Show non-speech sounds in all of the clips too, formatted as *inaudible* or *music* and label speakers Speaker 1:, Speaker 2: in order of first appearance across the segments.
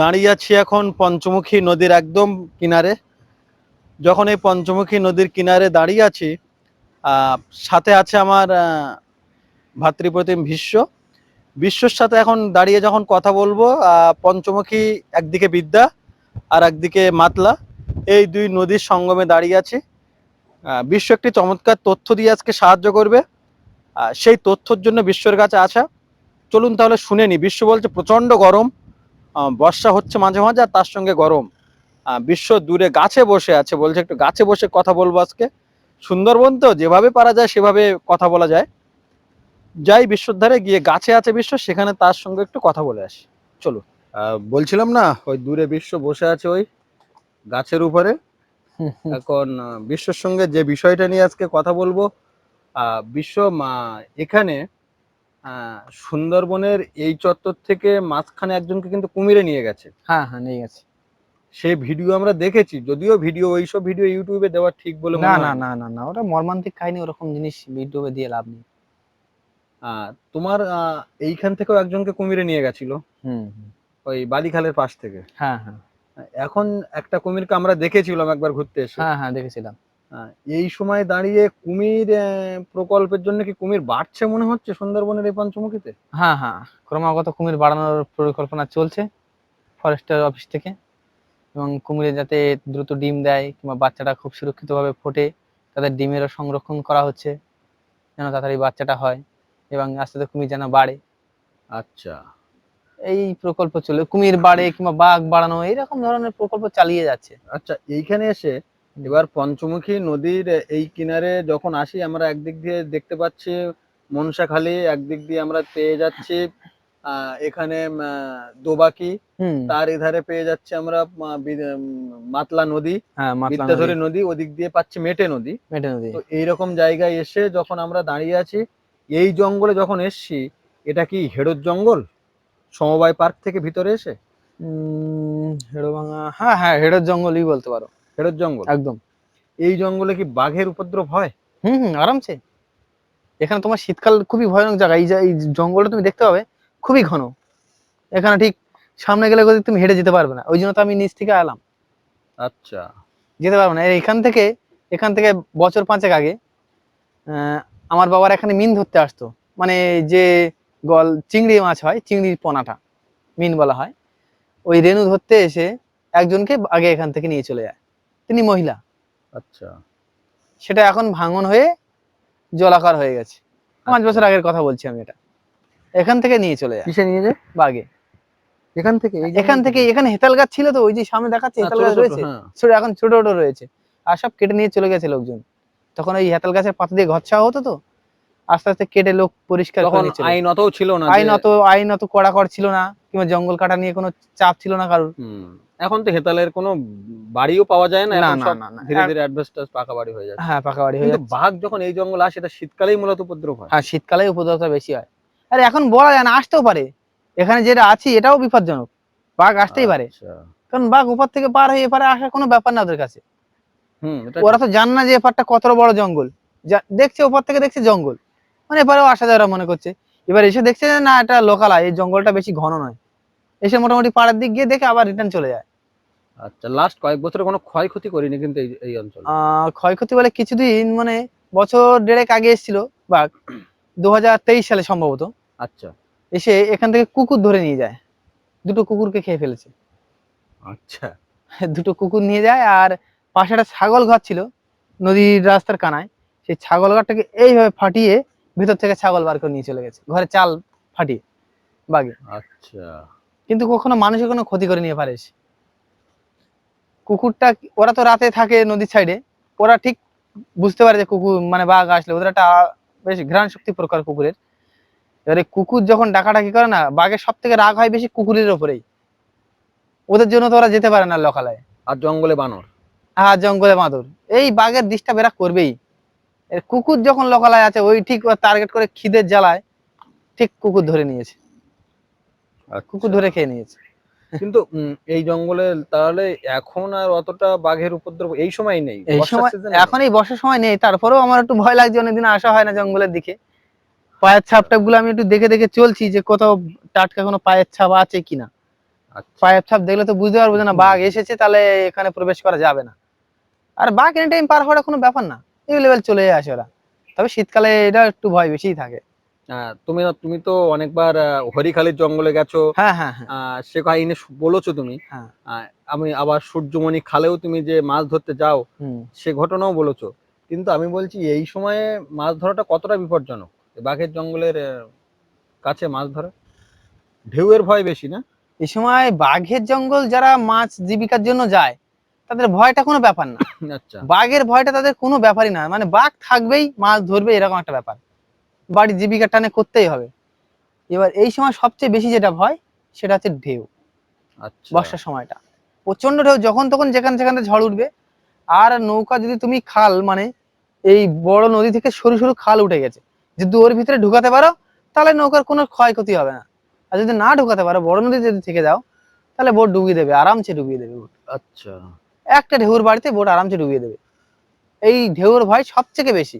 Speaker 1: দাঁড়িয়ে আছি এখন পঞ্চমুখী নদীর একদম কিনারে। যখন এই পঞ্চমুখী নদীর কিনারে দাঁড়িয়ে আছি সাথে আছে আমার ভাতৃপ্রতিম ভীষ্ম। বিশ্বর সাথে এখন দাঁড়িয়ে যখন কথা বলব পঞ্চমুখী একদিকে বিদ্যা আর একদিকে মাতলা। এই দুই নদীর সঙ্গমে দাঁড়িয়ে আছি। বিশ্ব একটি চমৎকার তথ্য দিয়ে আজকে সাহায্য করবে। সেই তথ্যর জন্য বিশ্বর কাছে আসা। চলুন তাহলে শুনে নি। বিশ্ব বলছে প্রচণ্ড গরম বর্ষা হচ্ছে মাঝে মাঝে আর তার সঙ্গে গরম। বিশ্ব দূরে গাছে বসে আছে বলছে একটু গাছে বসে কথা বলব আজকে। সুন্দরবন তো যেভাবে পারা যায় সেভাবে কথা বলা যায়। যাই বিশ্বর ধারে গিয়ে গাছে আছে বিশ্ব সেখানে তার সঙ্গে একটু কথা বলে আসি। চলো বলছিলাম না ওই দূরে বিশ্ব বসে আছে ওই গাছের উপরে। এখন বিশ্বর সঙ্গে যে বিষয়টা নিয়ে আজকে কথা বলব বিশ্ব এখানে সুন্দরবনের এই চত্বর থেকে মাঝখানে একজনকে কিন্তু কুমিরে নিয়ে গেছে।
Speaker 2: হ্যাঁ হ্যাঁ নিয়ে গেছে।
Speaker 1: সেই ভিডিও আমরা দেখেছি যদিও ভিডিও ওইসব ভিডিও ইউটিউবে দেওয়া ঠিক বলে
Speaker 2: না না না। না না ওটা মর্মান্তিক কাহিনী ওরকম জিনিস ইউটিউবে দিয়ে লাভ নেই।
Speaker 1: তোমার এইখান থেকেও একজনকে কুমিরে নিয়ে গেছিল?
Speaker 2: হুম হুম।
Speaker 1: ওই বালিখালের পাশ থেকে?
Speaker 2: হ্যাঁ হ্যাঁ।
Speaker 1: এখন একটা কুমিরকে আমরা দেখেছিলাম একবার ঘুরতে এসে।
Speaker 2: হ্যাঁ হ্যাঁ দেখেছিলাম।
Speaker 1: এই সময় দাঁড়িয়ে কুমির প্রকল্পের জন্য কি কুমির বাড়ছে মনে হচ্ছে সুন্দরবনের এই পঞ্চমুখীতে?
Speaker 2: হ্যাঁ হ্যাঁ ক্রমাগত কুমির বাড়ানোর পরিকল্পনা চলছে ফরেস্টের অফিস থেকে এবং কুমিরে যাতে দ্রুত ডিম দেয় কিংবা বাচ্চাটা খুব সুরক্ষিতভাবে ফোটে তাদের ডিমেরও সংরক্ষণ করা হচ্ছে যেন তাড়াতাড়ি বাচ্চাটা হয় এবং আস্তে আস্তে কুমির যেন বাড়ে।
Speaker 1: আচ্ছা।
Speaker 2: এই প্রকল্প চলে কুমির বাড়ে কিংবা বাঘ বাড়ানো এইরকম ধরনের প্রকল্প চালিয়ে যাচ্ছে।
Speaker 1: আচ্ছা এইখানে এসে এবার পঞ্চমুখী নদীর এই কিনারে যখন আসি আমরা একদিক দিয়ে দেখতে পাচ্ছি মনসাখালী একদিক দিয়ে আমরা পেয়ে যাচ্ছি এখানে দোবাকি। তার এধারে পেয়ে যাচ্ছি আমরা উম, মাতলা নদী।
Speaker 2: হ্যাঁ
Speaker 1: বিদ্যাধরী
Speaker 2: নদী,
Speaker 1: ওদিক দিয়ে পাচ্ছি মেটে নদী।
Speaker 2: মেটে নদী।
Speaker 1: তো এইরকম জায়গায় এসে যখন আমরা দাঁড়িয়ে আছি এই জঙ্গলে যখন এসছি এটা কি হেড়োর জঙ্গল? সমবায় পার্ক থেকে ভিতরে এসে?
Speaker 2: উম, হেড়োভাঙা হ্যাঁ হ্যাঁ হেড়ের জঙ্গলই বলতে পারো।
Speaker 1: হেড়োর জঙ্গল?
Speaker 2: একদম।
Speaker 1: এই জঙ্গলে কি বাঘের উপদ্রব হয়?
Speaker 2: হুম হুম আরামসে। এখানে তোমার শীতকাল খুবই ভয়ানক জায়গা। এই যে এই জঙ্গলটা তুমি দেখতে পাবে খুবই ঘন। এখানে ঠিক সামনে গেলে তুমি হেঁটে যেতে পারবে না। ওই জন্য তো আমি নিচ থেকে এলাম।
Speaker 1: আচ্ছা।
Speaker 2: যেতে পারবে না। এখান থেকে এখান থেকে বছর পাঁচেক আগে আমার বাবার এখানে মিন ধরতে আসতো। মানে যে গল চিংড়ি মাছ হয় চিংড়ির পোনাটা মিন বলা হয়। ওই রেনু ধরতে এসে একজনকে আগে এখান থেকে নিয়ে চলে যায়। তিনি মহিলা।
Speaker 1: আচ্ছা।
Speaker 2: সেটা এখন ভাঙন হয়ে জলাকার হয়ে গেছে। পাঁচ
Speaker 1: আচ্ছা।
Speaker 2: বছর আগের কথা বলছি আমি এটা। এখান থেকে নিয়ে চলে যায়।
Speaker 1: কিসে নিয়ে যায়?
Speaker 2: বাগে।
Speaker 1: এখান থেকে
Speaker 2: এখান থেকে এখানে হেতাল গাছ ছিল তো ওই যে সামনে দেখাচ্ছে হেতাল গাছ রয়েছে।
Speaker 1: হ্যাঁ।
Speaker 2: ছোট এখন ছোট ছোট রয়েছে। আর সব কেটে নিয়ে চলে গেছে লোকজন। তখন ওই হেতাল গাছের পাতা দিয়ে ঘর ছাওয়া হতো তো? আস্তে আস্তে কেটে লোক পরিষ্কার করে।
Speaker 1: আইন অতও ছিল না
Speaker 2: আইন অত আইন অত কড়াকড় ছিল না কিংবা জঙ্গল কাটা নিয়ে কোনো চাপ ছিল না কারোর।
Speaker 1: এখন তো হেতালের কোনো বাড়িও পাওয়া যায় না। ধীরে ধীরে অ্যাডভাস্টাস পাকা বাড়ি হয়ে যাচ্ছে।
Speaker 2: হ্যাঁ পাকা বাড়ি হয়ে যাচ্ছে।
Speaker 1: বাঘ যখন এই জঙ্গল আসে এটা শীতকালেই মূলত উপদ্রব হয়।
Speaker 2: হ্যাঁ শীতকালে উপদ্রবটা বেশি হয়। আর এখন বলা যায় না আসতেও পারে। এখানে যেটা আছি এটাও বিপজ্জনক। বাঘ আসতেই পারে।
Speaker 1: আচ্ছা।
Speaker 2: কারণ বাঘ উপর থেকে পার হয়ে এপারে আসা কোনো ব্যাপার না ওদের কাছে। ওরা তো জান না যে এপারটা কতটা বড় জঙ্গল। দেখছে ওপর থেকে দেখছে জঙ্গল। মানে এপারেও আসা যায় মনে করছে। এবার এসে দেখছে যে না এটা লোকালয় এই জঙ্গলটা বেশি ঘন নয়। এসে মোটামুটি পাড়ার দিক গিয়ে দেখে আবার রিটার্ন চলে যায়।
Speaker 1: আচ্ছা লাস্ট কয়েক বছরে কোনো ক্ষয়ক্ষতি করিনি কিন্তু এই এই অঞ্চলে?
Speaker 2: ক্ষয়ক্ষতি বলে কিছুদিন মানে বছর দেড়েক আগে এসেছিল বাঘ দু হাজার তেইশ সালে সম্ভবত।
Speaker 1: আচ্ছা।
Speaker 2: এসে এখান থেকে কুকুর ধরে নিয়ে যায়। দুটো কুকুরকে খেয়ে ফেলেছে।
Speaker 1: আচ্ছা। *laughs*
Speaker 2: দুটো কুকুর নিয়ে যায় আর পাশে একটা ছাগল ঘর ছিল নদীর রাস্তার কানায়। সেই ছাগল ঘরটাকে এইভাবে ফাটিয়ে ভিতর থেকে ছাগল বার করে নিয়ে চলে গেছে। ঘরে চাল ফাটিয়ে বাগে।
Speaker 1: আচ্ছা।
Speaker 2: কিন্তু কখনো মানুষের কোনো ক্ষতি করে নিয়ে পারে কুকুরটা ওরা তো রাতে থাকে নদীর সাইডে ওরা ঠিক বুঝতে পারে যে কুকুর মানে বাঘ আসলে ওদের একটা বেশ ঘ্রাণ শক্তি প্রকার কুকুরের। এবারে কুকুর যখন ডাকাডাকি করে না বাঘের সব থেকে রাগ হয় বেশি কুকুরের ওপরেই। ওদের জন্য তো ওরা যেতে পারে না লোকালয়ে।
Speaker 1: আর জঙ্গলে বানর।
Speaker 2: হ্যাঁ জঙ্গলে বাঁদর। এই বাঘের দৃষ্টা এরা করবেই। কুকুর যখন লোকালয় আছে ওই ঠিক টার্গেট করে খিদের জ্বালায় ঠিক কুকুর ধরে নিয়েছে। কুকুর ধরে খেয়ে নিয়েছে।
Speaker 1: কিন্তু এই জঙ্গলে তাহলে এখন আর অতটা বাঘের উপদ্রব এই সময় নেই
Speaker 2: এই সময় এখন এই বর্ষার সময় নেই তারপরেও আমার একটু ভয় লাগছে অনেকদিন আসা হয় না জঙ্গলের দিকে। পায়ের ছাপ টাপগুলো আমি একটু দেখে দেখে চলছি যে কোথাও টাটকা কোনো পায়ের ছাপ আছে কিনা।
Speaker 1: আচ্ছা।
Speaker 2: পায়ের ছাপ দেখলে তো বুঝতে পারব যে না বাঘ এসেছে তাহলে এখানে প্রবেশ করা যাবে না। আর বাঘ এনি টাইম পার হওয়াটা কোনো ব্যাপার না। এই লেভেল চলে আসে ওরা। তবে শীতকালে এটা একটু ভয় বেশিই থাকে।
Speaker 1: আহ, তুমি তুমি তো অনেকবার হরিখালির জঙ্গলে গেছো।
Speaker 2: হ্যাঁ হ্যাঁ হ্যাঁ।
Speaker 1: সে কাহিনী বলেছ তুমি।
Speaker 2: হ্যাঁ।
Speaker 1: আমি আবার সূর্যমণি খালেও তুমি যে মাছ ধরতে যাও সে ঘটনাও বলেছ। কিন্তু আমি বলছি এই সময়ে মাছ ধরাটা কতটা বিপজ্জনক? বাঘের জঙ্গলের কাছে মাছ ধরা? ঢেউয়ের ভয় বেশি না?
Speaker 2: এই সময় বাঘের জঙ্গল যারা মাছ জীবিকার জন্য যায় তাদের ভয়টা কোনো ব্যাপার না। *laughs*
Speaker 1: আচ্ছা।
Speaker 2: বাঘের ভয়টা তাদের কোনো ব্যাপারই না। মানে বাঘ থাকবেই মাছ ধরবে এরকম একটা ব্যাপার। বাড়ির জীবিকা টানে করতেই হবে। এবার এই সময় সবচেয়ে বেশি যেটা ভয় সেটা হচ্ছে ঢেউ।
Speaker 1: আচ্ছা।
Speaker 2: বর্ষার সময়টা। প্রচণ্ড ঢেউ যখন তখন যেখান সেখানে ঝড় উঠবে আর নৌকা যদি তুমি খাল মানে এই বড় নদী থেকে সরু সরু খাল উঠে গেছে যদি ওর ভিতরে ঢুকাতে পারো তাহলে নৌকার কোনো ক্ষয়ক্ষতি হবে না। আর যদি না ঢুকাতে পারো বড় নদী যদি থেকে যাও তাহলে বোট ডুবিয়ে দেবে আরামসে ডুবিয়ে দেবে বোট।
Speaker 1: আচ্ছা।
Speaker 2: একটা ঢেউর বাড়িতে বোট আরামসে ডুবিয়ে দেবে। এই ঢেউর ভয় সব থেকে বেশি।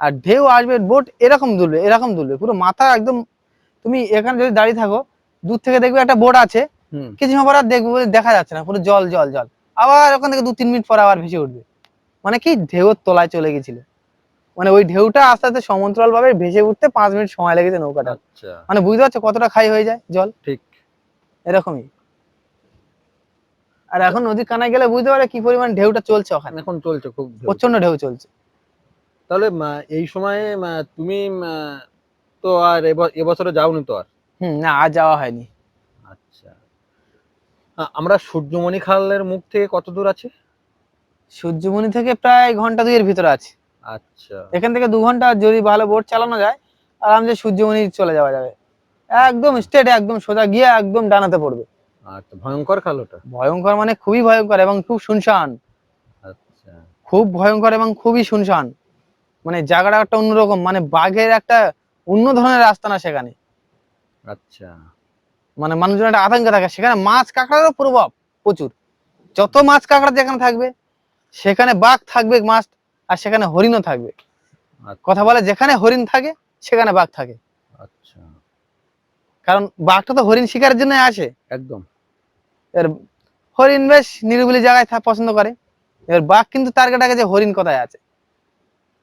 Speaker 2: আর ঢেউ আসবে বোট এরকম দুলবে এরকম দুলবে। পুরো মাথা একদম তুমি এখানে যদি দাঁড়িয়ে থাকো দূর থেকে দেখবে একটা বোট আছে। কিছু সময় পর আর দেখব যে দেখা যাচ্ছে না পুরো জল জল জল। আবার ওখান থেকে দু তিন মিনিট পর আবার ভেসে উঠবে। মানে কি? ঢেউর তলায় চলে গেছিল। মানে ওই ঢেউটা আস্তে আস্তে সমান্তরাল ভাবে ভেসে উঠতে পাঁচ মিনিট সময় লেগেছে নৌকাটা।
Speaker 1: আচ্ছা।
Speaker 2: মানে বুঝতে পারছ কতটা খাই হয়ে যায় জল?
Speaker 1: ঠিক।
Speaker 2: এরকমই। আর এখন নদী কানায় গেলে বুঝতে পারে কি পরিমাণ ঢেউটা চলছে ওখানে।
Speaker 1: এখন চলছে খুব
Speaker 2: প্রচণ্ড ঢেউ চলছে।
Speaker 1: তাহলে এই সময়ে তুমি তো আর এব- এবছরে যাওনি তো আর?
Speaker 2: হুম না আর যাওয়া হয়নি।
Speaker 1: আচ্ছা। আমরা সূর্যমণি খালের মুখ থেকে কত দূর আছে?
Speaker 2: সূর্যমণি থেকে প্রায় ঘণ্টা দুইয়ের ভিতরে আছে।
Speaker 1: আচ্ছা।
Speaker 2: এখান থেকে দু ঘণ্টা যদি ভালো বোট চালানো যায় আরামসে সূর্যমণি চলে যাওয়া যাবে। একদম স্ট্রেট একদম সোজা গিয়ে একদম ডানাতে পড়বে।
Speaker 1: আচ্ছা ভয়ঙ্কর খাল ওটা?
Speaker 2: ভয়ঙ্কর মানে খুবই ভয়ঙ্কর এবং খুব শুনশান।
Speaker 1: আচ্ছা।
Speaker 2: খুব ভয়ঙ্কর এবং খুবই শুনশান। মানে জায়গাটা একটা অন্যরকম মানে বাঘের একটা অন্য ধরনের রাস্তা না সেখানে।
Speaker 1: আচ্ছা।
Speaker 2: মানে মানুষজন একটা আতঙ্কে থাকে। সেখানে মাছ কাঁকড়ারও প্রভাব প্রচুর। যত মাছ কাঁকড়া যেখানে থাকবে সেখানে বাঘ থাকবে মাছ আর সেখানে হরিণও থাকবে।
Speaker 1: আচ্ছা।
Speaker 2: কথা বলে যেখানে হরিণ থাকে সেখানে বাঘ থাকে।
Speaker 1: আচ্ছা।
Speaker 2: কারণ বাঘটা তো হরিণ শিকারের জন্য আসে।
Speaker 1: একদম।
Speaker 2: এর হরিণ বেশ নিরিবিলি জায়গায় পছন্দ করে। এবার বাঘ কিন্তু টার্গেট আগে যে হরিণ কোথায় আছে?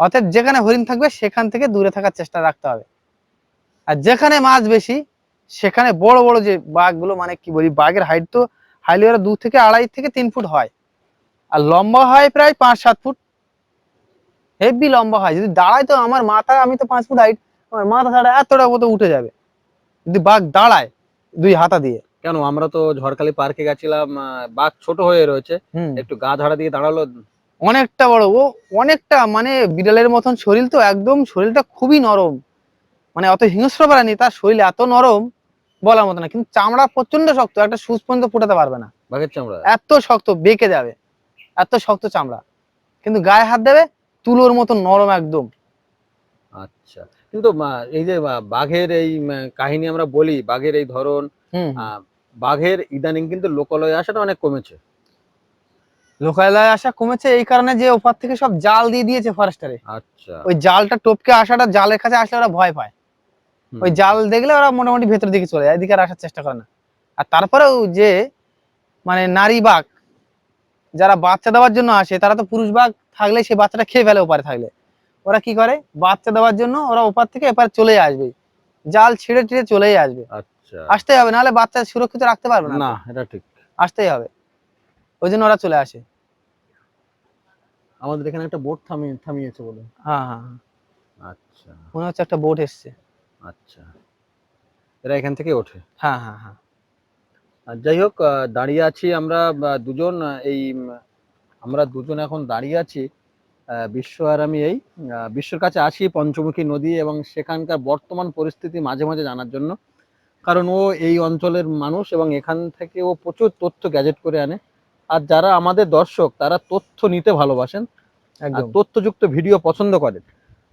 Speaker 2: অতএব যেখানে হরিণ থাকবে, সেখান থেকে দূরে থাকার চেষ্টা রাখতে হবে। আর যেখানে মাছ বেশি, সেখানে বড় বড় যে বাঘগুলো মানে কি বলি, বাঘের হাইট তো হাইলি ওরা দু থেকে আড়াই থেকে তিন ফুট হয়। আর লম্বা হয় প্রায় পাঁচ সাত ফুট। হেভি লম্বা হয়। যদি দাঁড়ায় তো আমার মাথা, আমি তো পাঁচ ফুট হাইট আমার মাথা ছাড়া এতটা মতো উঠে যাবে। যদি বাঘ দাঁড়ায় দুই হাতা দিয়ে
Speaker 1: কেন আমরা তো ঝড়খালি পার্কে গেছিলাম বাঘ ছোট হয়ে রয়েছে। একটু গা ধারা দিয়ে দাঁড়াল।
Speaker 2: অনেকটা বড় ও অনেকটা মানে বিড়ালের মতন শরীর তো একদম শরীরটা খুবই নরম। মানে অত হিংস্র প্রাণী তার শরীর এত নরম বলার মতো না কিন্তু চামড়া প্রচণ্ড শক্ত একটা সুচ পর্যন্ত ফুটাতে পারবে না।
Speaker 1: বাঘের চামড়া?
Speaker 2: এত শক্ত বেঁকে যাবে। এত শক্ত চামড়া। কিন্তু গায়ে হাত দেবে তুলোর মতো নরম একদম।
Speaker 1: আচ্ছা। কিন্তু এই যে বাঘের এই কাহিনী আমরা বলি বাঘের এই ধরন বাঘের ইদানিং কিন্তু লোকালয়ে আসাটা অনেক কমেছে।
Speaker 2: লোকালয়ে আসা কমেছে এই কারণে যে ওপার থেকে সব জাল দিয়ে দিয়েছে ফরেস্টারে
Speaker 1: আচ্ছা।
Speaker 2: ওই জালটা টপকে আসাটা জালের কাছে আসলে ওরা ভয় পায়। ওই জাল দেখলে ওরা মোটামুটি ভেতর দিকে চলে যায় এদিকে আর আসার চেষ্টা করে না। আর তারপরেও যে মানে নারী বাঘ যারা বাচ্চা দেওয়ার জন্য আসে তারা তো পুরুষ বাঘ থাকলে সেই বাচ্চাটা খেয়ে ফেলে ওপারে থাকলে। ওরা কি করে? বাচ্চা দেওয়ার জন্য ওরা ওপার থেকে এপার চলে আসবে। জাল ছিঁড়ে ছিঁড়ে চলেই আসবে।
Speaker 1: আচ্ছা।
Speaker 2: আসতেই হবে নাহলে বাচ্চা সুরক্ষিত রাখতে পারবে না।
Speaker 1: না এটা ঠিক।
Speaker 2: আসতেই হবে। ওই জন্য ওরা চলে আসে।
Speaker 1: আমাদের এখানে একটা বোট থামিয়ে থামিয়েছে বলে।
Speaker 2: হ্যাঁ হ্যাঁ হ্যাঁ।
Speaker 1: আচ্ছা।
Speaker 2: মনে হচ্ছে একটা বোট এসছে।
Speaker 1: আচ্ছা। এরা এখান থেকে ওঠে।
Speaker 2: হ্যাঁ হ্যাঁ হ্যাঁ।
Speaker 1: আর যাই হোক দাঁড়িয়ে আছি আমরা দুজন এই আমরা দুজন এখন দাঁড়িয়ে আছি বিশ্ব আর আমি এই বিশ্বর কাছে আসি পঞ্চমুখী নদী এবং সেখানকার বর্তমান পরিস্থিতি মাঝে মাঝে জানার জন্য। কারণ ও এই অঞ্চলের মানুষ এবং এখান থেকে ও প্রচুর তথ্য গ্যাজেট করে আনে। আর যারা আমাদের দর্শক তারা তথ্য নিতে ভালোবাসেন।
Speaker 2: একদম।
Speaker 1: তথ্যযুক্ত ভিডিও পছন্দ করেন।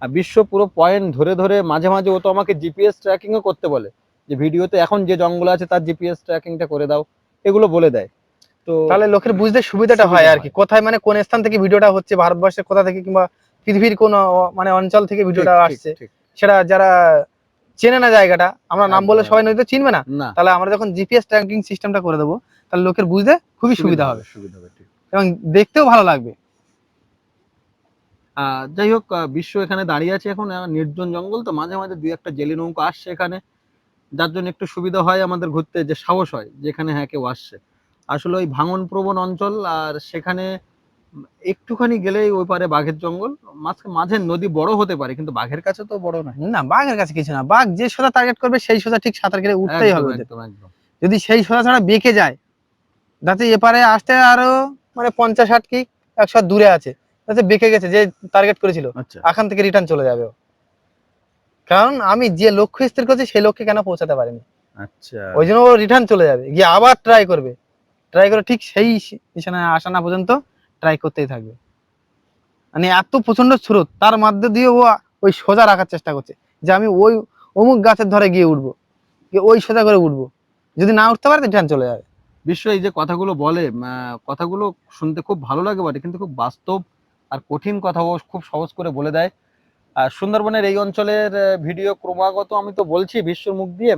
Speaker 1: আর বিশ্ব পুরো পয়েন্ট ধরে ধরে মাঝে মাঝে ও তো আমাকে জিপিএস ট্র্যাকিংও করতে বলে। যে ভিডিওতে এখন যে জঙ্গল আছে তার জিপিএস ট্র্যাকিংটা করে দাও। এগুলো বলে দেয়। তো
Speaker 2: তাহলে লোকের বুঝতে সুবিধাটা হয় আর কি। কোথায় মানে কোন স্থান থেকে ভিডিওটা হচ্ছে? ভারতবর্ষের কোথা থেকে কিংবা পৃথিবীর কোন মানে অঞ্চল থেকে ভিডিওটা আসছে? সেটা যারা চেনে না জায়গাটা। আমরা নাম বলে। সবাই নদীতে চিনবে না। তাহলে আমরা যখন জিপিএস ট্র্যাকিং সিস্টেমটা করে দেবো তাহলে লোকের বুঝতে খুবই সুবিধা হবে।
Speaker 1: সুবিধা হবে
Speaker 2: এবং দেখতেও ভালো লাগবে।
Speaker 1: যাই হোক বিশ্ব এখানে দাঁড়িয়ে আছে এখন নির্জন জঙ্গল তো মাঝে মাঝে দুই একটা জেলি নৌকা আসছে এখানে। যার জন্য একটু সুবিধা হয় আমাদের ঘুরতে যে সাহস হয় যেখানে হ্যাঁ কেউ আসছে। আসলে ওই ভাঙন প্রবণ অঞ্চল আর সেখানে একটুখানি গেলেই ওই পারে বাঘের জঙ্গল মাঝে মাঝে নদী বড় হতে পারে কিন্তু বাঘের কাছে তো বড় নয়।
Speaker 2: না বাঘের কাছে কিছু না। বাঘ যে সোজা টার্গেট করবে সেই সোজা ঠিক সাঁতার কেটে উঠতেই হবে যদি সেই সোজা ছাড়া বেঁকে যায় যাতে এপারে আসতে আরও মানে পঞ্চাশ ষাট কি একশো দূরে আছে যাতে বেঁকে গেছে যে টার্গেট করেছিল
Speaker 1: আচ্ছা।
Speaker 2: এখান থেকে রিটার্ন চলে যাবে। কারণ আমি যে লক্ষ্য স্থির করছি সেই লক্ষ্যে কেন পৌঁছাতে পারিনি?
Speaker 1: আচ্ছা।
Speaker 2: ওই জন্য ও রিটার্ন চলে যাবে। গিয়ে আবার ট্রাই করবে। ট্রাই করে ঠিক সেই নিশানায় আসা না পর্যন্ত ট্রাই করতেই থাকবে। মানে এত প্রচণ্ড স্রোত, তার মধ্যে দিয়ে ও ওই সোজা রাখার চেষ্টা করছে যে আমি ওই অমুক গাছের ধরে গিয়ে উঠবো ওই সোজা করে উঠবো। যদি না উঠতে পারে রিটার্ন চলে যাবে।
Speaker 1: বিশ্ব, এই যে কথাগুলো বলে কথাগুলো শুনতে খুব ভালো লাগে বটে, কিন্তু খুব বাস্তব আর কঠিন কথা ও খুব সহজ করে বলে দেয়। আর সুন্দরবনের এই অঞ্চলের ভিডিও ক্রমাগত আমি তো বলছি বিশ্বর মুখ দিয়ে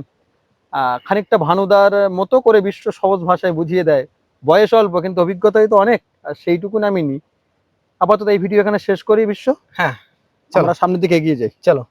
Speaker 1: খানিকটা ভানুদার মতো করে বিশ্ব সহজ ভাষায় বুঝিয়ে দেয়। বয়স অল্প, কিন্তু অভিজ্ঞতাই তো অনেক। আর সেইটুকু আমি নি আপাতত এই ভিডিও এখানে শেষ করি বিশ্ব।
Speaker 2: হ্যাঁ চলো।
Speaker 1: আমরা সামনের দিকে এগিয়ে যাই।
Speaker 2: চলো।